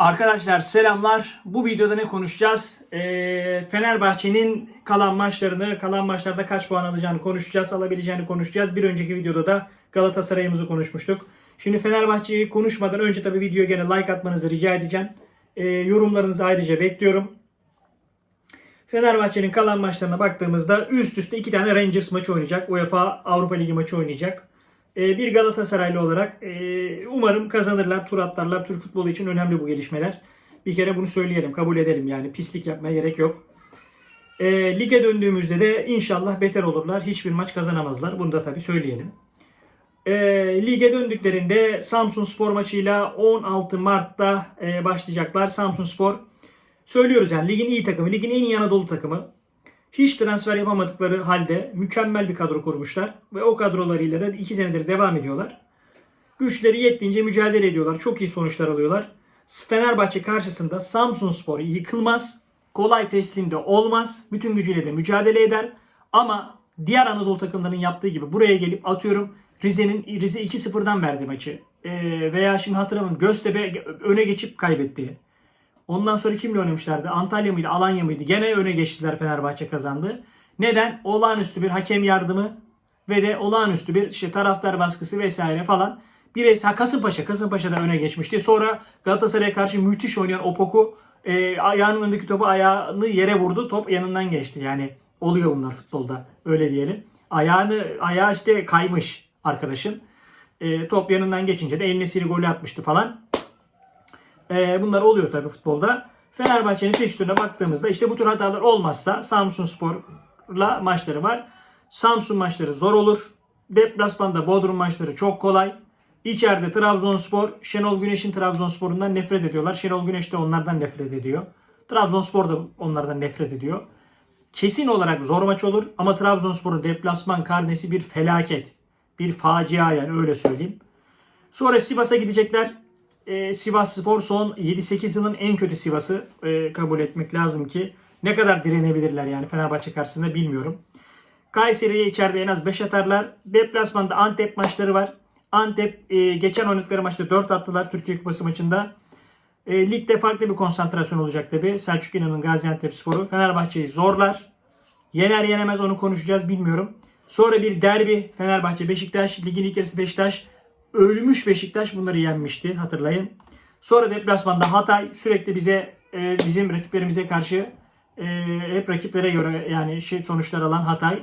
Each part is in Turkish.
Arkadaşlar selamlar. Bu videoda ne konuşacağız? Ee, Fenerbahçe'nin kalan maçlarını, kalan maçlarda kaç puan alacağını konuşacağız, alabileceğini konuşacağız. Bir önceki videoda da Galatasaray'ımızı konuşmuştuk. Şimdi Fenerbahçe'yi konuşmadan önce tabii videoya gene like atmanızı rica edeceğim. Ee, yorumlarınızı ayrıca bekliyorum. Fenerbahçe'nin kalan maçlarına baktığımızda üst üste iki tane Rangers maçı oynayacak. UEFA Avrupa Ligi maçı oynayacak. Ee, Bir Galatasaraylı olarak e, umarım kazanırlar, tur atlarlar. Türk futbolu için önemli bu gelişmeler. Bir kere bunu söyleyelim, kabul edelim yani. Pislik yapmaya gerek yok. E, lige döndüğümüzde de inşallah beter olurlar. Hiçbir maç kazanamazlar. Bunu da tabii söyleyelim. E, lige döndüklerinde Samsun Spor maçıyla 16 Mart'ta e, başlayacaklar. Samsun Spor söylüyoruz yani ligin iyi takımı, ligin en iyi Anadolu takımı. Hiç transfer yapamadıkları halde mükemmel bir kadro kurmuşlar. Ve o kadrolarıyla da 2 senedir devam ediyorlar. Güçleri yettiğince mücadele ediyorlar. Çok iyi sonuçlar alıyorlar. Fenerbahçe karşısında Samsun Spor yıkılmaz. Kolay teslim de olmaz. Bütün gücüyle de mücadele eder. Ama diğer Anadolu takımlarının yaptığı gibi buraya gelip atıyorum Rize'nin Rize 2-0'dan verdi maçı. Ee, veya şimdi hatırlamıyorum Göztepe öne geçip kaybetti. Ondan sonra kimle oynamışlardı? Antalya mıydı? Alanya mıydı? Gene öne geçtiler Fenerbahçe kazandı. Neden? Olağanüstü bir hakem yardımı ve de olağanüstü bir işte taraftar baskısı vesaire falan. Bir ha Kasımpaşa, Kasımpaşa da öne geçmişti. Sonra Galatasaray'a karşı müthiş oynayan Opoku e, ayağının önündeki topu ayağını yere vurdu. Top yanından geçti. Yani oluyor bunlar futbolda. Öyle diyelim. Ayağını ayağı işte kaymış arkadaşın. E, top yanından geçince de eline siri golü atmıştı falan. Ee, bunlar oluyor tabii futbolda. Fenerbahçe'nin fikstürüne baktığımızda işte bu tür hatalar olmazsa Samsun Spor'la maçları var. Samsun maçları zor olur. Deplasmanda Bodrum maçları çok kolay. İçeride Trabzonspor, Şenol Güneş'in Trabzonspor'undan nefret ediyorlar. Şenol Güneş de onlardan nefret ediyor. Trabzonspor da onlardan nefret ediyor. Kesin olarak zor maç olur ama Trabzonspor'un deplasman karnesi bir felaket. Bir facia yani öyle söyleyeyim. Sonra Sivas'a gidecekler e, Sivas Spor son 7-8 yılın en kötü Sivas'ı e, kabul etmek lazım ki ne kadar direnebilirler yani Fenerbahçe karşısında bilmiyorum. Kayseri'ye içeride en az 5 atarlar. Deplasmanda Antep maçları var. Antep e, geçen oynadıkları maçta 4 attılar Türkiye Kupası maçında. E, ligde farklı bir konsantrasyon olacak tabi. Selçuk İnan'ın Gaziantep Sporu. Fenerbahçe'yi zorlar. Yener yenemez onu konuşacağız bilmiyorum. Sonra bir derbi Fenerbahçe Beşiktaş. Ligin ilk yarısı Beşiktaş ölmüş Beşiktaş bunları yenmişti hatırlayın. Sonra deplasmanda Hatay sürekli bize e, bizim rakiplerimize karşı e, hep rakiplere göre yani şey sonuçlar alan Hatay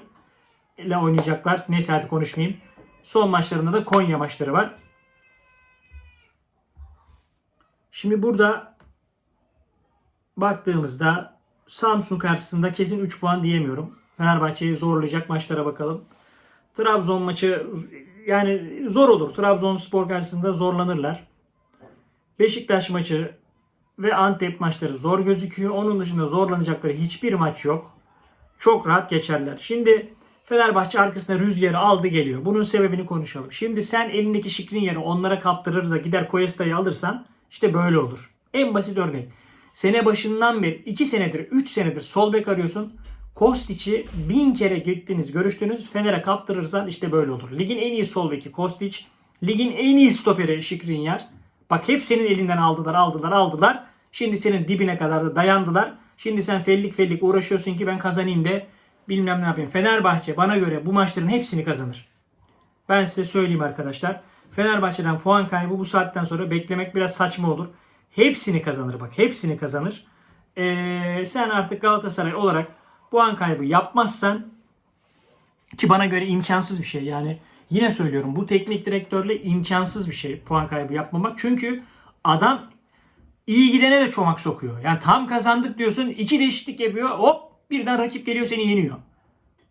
ile oynayacaklar. Neyse hadi konuşmayayım. Son maçlarında da Konya maçları var. Şimdi burada baktığımızda Samsun karşısında kesin 3 puan diyemiyorum. Fenerbahçe'yi zorlayacak maçlara bakalım. Trabzon maçı yani zor olur. Trabzonspor karşısında zorlanırlar. Beşiktaş maçı ve Antep maçları zor gözüküyor. Onun dışında zorlanacakları hiçbir maç yok. Çok rahat geçerler. Şimdi Fenerbahçe arkasında rüzgarı aldı geliyor. Bunun sebebini konuşalım. Şimdi sen elindeki şikrin yeri onlara kaptırır da gider Koyesta'yı alırsan işte böyle olur. En basit örnek. Sene başından beri 2 senedir 3 senedir sol bek arıyorsun. Kostic'i bin kere gittiniz, görüştünüz. Fener'e kaptırırsan işte böyle olur. Ligin en iyi sol beki Kostic. Ligin en iyi stoperi Şikrinyar. Bak hep senin elinden aldılar, aldılar, aldılar. Şimdi senin dibine kadar da dayandılar. Şimdi sen fellik fellik uğraşıyorsun ki ben kazanayım de bilmem ne yapayım. Fenerbahçe bana göre bu maçların hepsini kazanır. Ben size söyleyeyim arkadaşlar. Fenerbahçe'den puan kaybı bu saatten sonra beklemek biraz saçma olur. Hepsini kazanır bak. Hepsini kazanır. Ee, sen artık Galatasaray olarak puan kaybı yapmazsan ki bana göre imkansız bir şey. Yani yine söylüyorum bu teknik direktörle imkansız bir şey puan kaybı yapmamak. Çünkü adam iyi gidene de çomak sokuyor. Yani tam kazandık diyorsun iki değişiklik yapıyor hop birden rakip geliyor seni yeniyor.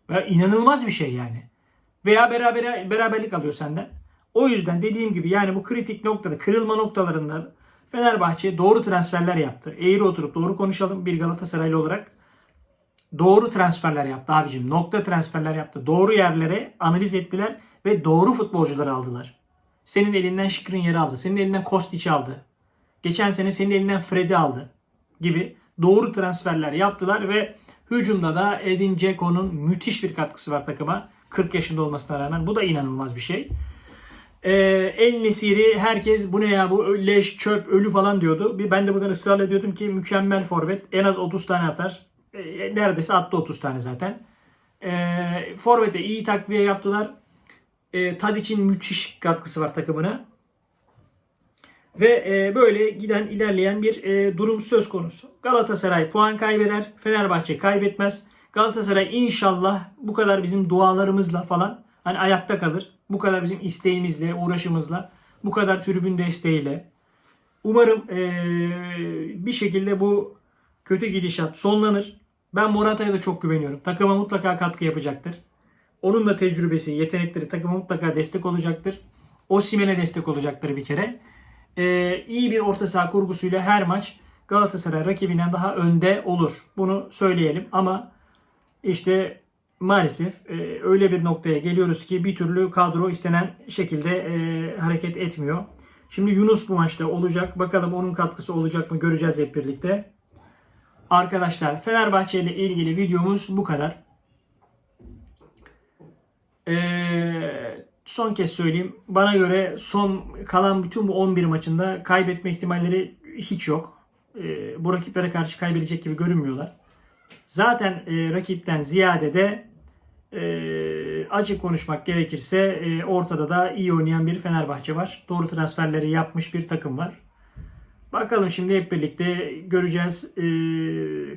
Ve inanılmaz bir şey yani. Veya beraber, beraberlik alıyor senden. O yüzden dediğim gibi yani bu kritik noktada kırılma noktalarında Fenerbahçe doğru transferler yaptı. Eğri oturup doğru konuşalım bir Galatasaraylı olarak doğru transferler yaptı abicim. Nokta transferler yaptı. Doğru yerlere analiz ettiler ve doğru futbolcuları aldılar. Senin elinden Şikrin yeri aldı. Senin elinden Kostic aldı. Geçen sene senin elinden Fred'i aldı gibi doğru transferler yaptılar ve hücumda da Edin Dzeko'nun müthiş bir katkısı var takıma. 40 yaşında olmasına rağmen bu da inanılmaz bir şey. Ee, El Nesiri herkes bu ne ya bu leş, çöp, ölü falan diyordu. Bir ben de buradan ısrarla ediyordum ki mükemmel forvet. En az 30 tane atar. Ee, neredeyse attı 30 tane zaten. Ee, Forvet'e iyi takviye yaptılar. Ee, Tadic'in müthiş katkısı var takımına. Ve e, böyle giden ilerleyen bir e, durum söz konusu. Galatasaray puan kaybeder, Fenerbahçe kaybetmez. Galatasaray inşallah bu kadar bizim dualarımızla falan hani ayakta kalır. Bu kadar bizim isteğimizle, uğraşımızla, bu kadar tribün desteğiyle. Umarım e, bir şekilde bu kötü gidişat sonlanır. Ben Morata'ya da çok güveniyorum. Takıma mutlaka katkı yapacaktır. Onun da tecrübesi, yetenekleri takıma mutlaka destek olacaktır. Osimhen'e destek olacaktır bir kere. Ee, iyi bir orta saha kurgusuyla her maç Galatasaray rakibinden daha önde olur. Bunu söyleyelim ama işte maalesef e, öyle bir noktaya geliyoruz ki bir türlü kadro istenen şekilde e, hareket etmiyor. Şimdi Yunus bu maçta olacak. Bakalım onun katkısı olacak mı göreceğiz hep birlikte. Arkadaşlar Fenerbahçe ile ilgili videomuz bu kadar. Ee, son kez söyleyeyim. Bana göre son kalan bütün bu 11 maçında kaybetme ihtimalleri hiç yok. Ee, bu rakiplere karşı kaybedecek gibi görünmüyorlar. Zaten e, rakipten ziyade de e, açık konuşmak gerekirse e, ortada da iyi oynayan bir Fenerbahçe var. Doğru transferleri yapmış bir takım var. Bakalım şimdi hep birlikte göreceğiz e,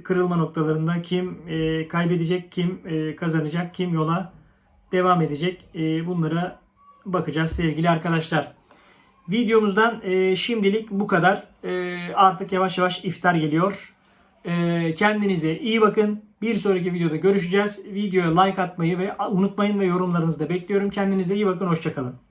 kırılma noktalarında kim e, kaybedecek, kim e, kazanacak, kim yola devam edecek. E, bunlara bakacağız sevgili arkadaşlar. Videomuzdan e, şimdilik bu kadar. E, artık yavaş yavaş iftar geliyor. E, kendinize iyi bakın. Bir sonraki videoda görüşeceğiz. Videoya like atmayı ve unutmayın ve yorumlarınızı da bekliyorum. Kendinize iyi bakın. Hoşçakalın.